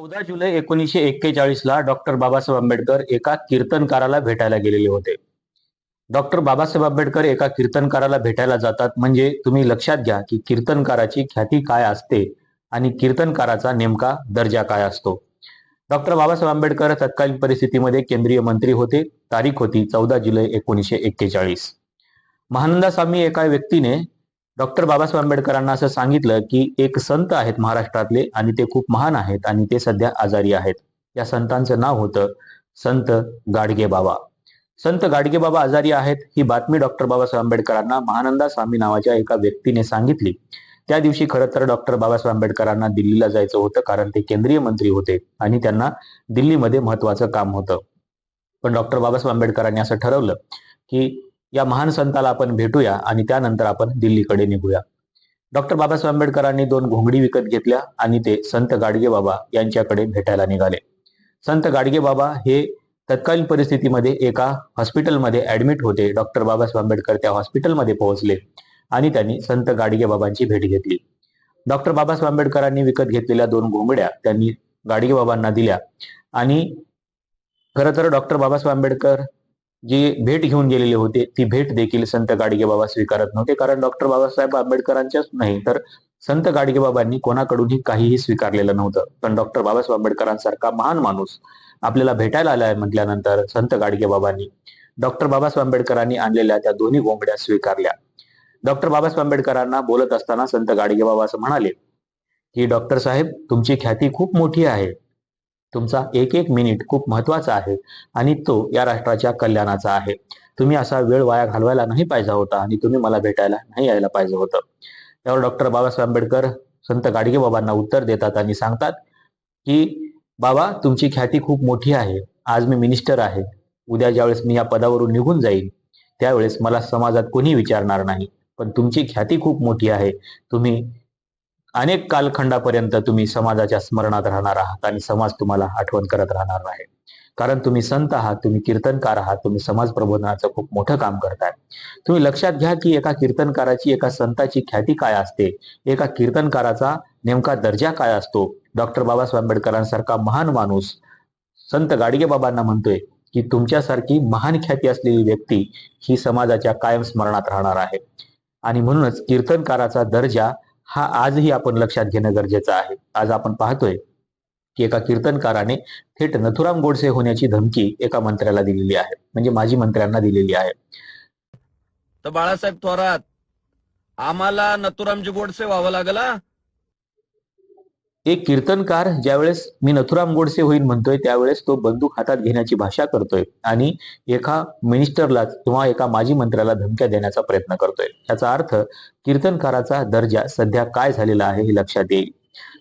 चौदा जुलै एकोणीसशे एक्केचाळीस ला डॉक्टर बाबासाहेब आंबेडकर एका कीर्तनकाराला भेटायला गेलेले होते. डॉक्टर बाबासाहेब आंबेडकर एका कीर्तनकाराला भेटायला जातात म्हणजे तुम्ही लक्षात घ्या की कीर्तनकाराची ख्याती काय असते आणि कीर्तनकाराचा नेमका दर्जा काय असतो. डॉक्टर बाबासाहेब आंबेडकर तत्कालीन परिस्थितीमध्ये केंद्रीय मंत्री होते. तारीख होती चौदा जुलै एकोणीसशे एक्केचाळीस. महानंदा स्वामी एका व्यक्तीने डॉक्टर बाबासाहेब आंबेडकरांना असं सांगितलं की एक संत आहेत महाराष्ट्रातले आणि ते खूप महान आहेत आणि ते सध्या आजारी आहेत. या संतांचं नाव होतं संत गाडगे बाबा. संत गाडगे बाबा आजारी आहेत ही बातमी डॉक्टर बाबासाहेब आंबेडकरांना महानंदा स्वामी नावाच्या एका व्यक्तीने सांगितली. त्या दिवशी खरं तर डॉक्टर बाबासाहेब आंबेडकरांना दिल्लीला जायचं होतं कारण ते केंद्रीय मंत्री होते आणि त्यांना दिल्लीमध्ये महत्वाचं काम होतं. पण डॉक्टर बाबासाहेब आंबेडकरांनी असं ठरवलं की या महान संताला आपण भेटूया आणि त्यानंतर आपण दिल्लीकडे निघूया. डॉक्टर बाबासाहेब आंबेडकरांनी दोन घोंगडी विकत घेतल्या आणि ते संत गाडगे बाबा यांच्याकडे भेटायला निघाले. संत गाडगे बाबा हे तत्कालीन परिस्थितीमध्ये एका हॉस्पिटलमध्ये ऍडमिट होते. डॉक्टर बाबासाहेब आंबेडकर त्या हॉस्पिटलमध्ये पोहोचले आणि त्यांनी संत गाडगे बाबांची भेट घेतली. डॉक्टर बाबासाहेब आंबेडकरांनी विकत घेतलेल्या दोन घोंगड्या त्यांनी गाडगे बाबांना दिल्या आणि खरं तर डॉक्टर बाबासाहेब आंबेडकर जी भेट घेऊन गेलेले होते ती भेट देखील संत गाडगे बाबा स्वीकारत नव्हते कारण डॉक्टर बाबासाहेब आंबेडकरांच्याच नाही तर संत गाडगे बाबांनी कोणाकडूनही काहीही स्वीकारलेलं नव्हतं. पण डॉक्टर बाबासाहेब आंबेडकरांसारखा महान माणूस आपल्याला भेटायला आलाय म्हटल्यानंतर संत गाडगे बाबांनी डॉक्टर बाबासाहेब आंबेडकरांनी आणलेल्या त्या दोन्ही गोंबड्या स्वीकारल्या. डॉक्टर बाबासाहेब आंबेडकरांना बोलत असताना संत गाडगे बाबा असं म्हणाले की डॉक्टर साहेब तुमची ख्याती खूप मोठी आहे. तुमचा एक एक मिनिट खूप महत्त्वाचा आहे आणि तो या राष्ट्राच्या कल्याणाचा आहे. तुम्ही असा वेळ वाया घालवायला नाही पाहिजे होता आणि तुम्ही मला भेटायला नाही यायला पाहिजे होतं. त्यावर डॉक्टर बाबासाहेब आंबेडकर संत गाडगेबाबांना उत्तर देतात आणि सांगतात की बाबा तुमची ख्याती खूप मोठी आहे. आज मी मिनिस्टर आहे. उद्या ज्यावेळेस मी या पदावरून निघून जाईन त्यावेळेस मला समाजात कोणी विचारणार नाही. पण तुमची ख्याती खूप मोठी आहे. तुम्ही अनेक कालखंडापर्यंत तुम्ही समाजाच्या स्मरणात राहणार आहात आणि समाज तुम्हाला आठवण करत राहणार आहे. कारण तुम्ही संत आहात तुम्ही कीर्तनकार आहात तुम्ही समाज प्रबोधनाचं खूप मोठं काम करताय. तुम्ही लक्षात घ्या की एका कीर्तनकाराची एका संताची ख्याती काय असते? एका कीर्तनकाराचा नेमका दर्जा काय असतो? डॉक्टर बाबासाहेब आंबेडकरांसारखा महान माणूस संत गाडगे बाबांना म्हणतोय की तुमच्यासारखी महान ख्याती असलेली व्यक्ती ही समाजाच्या कायम स्मरणात राहणार आहे. आणि म्हणूनच कीर्तनकाराचा दर्जा हा आजही आपण लक्षात घेणं गरजेचं आहे. आज आपण पाहतोय की एका कीर्तनकाराने थेट नथुराम गोडसे होण्याची धमकी एका मंत्र्याला दिलेली आहे. म्हणजे माजी मंत्र्यांना दिलेली आहे. तर बाळासाहेब थोरात आम्हाला नथुरामजी गोडसे व्हावं लागला? एक कीर्तनकार ज्यावेळेस मी नथुराम गोडसे होईल म्हणतोय त्यावेळेस तो बंदूक हातात घेण्याची भाषा करतोय आणि एका मिनिस्टरला किंवा एका माजी मंत्र्याला धमक्या देण्याचा प्रयत्न करतोय. याचा अर्थ कीर्तनकाराचा दर्जा सध्या काय झालेला आहे हे लक्षात येईल.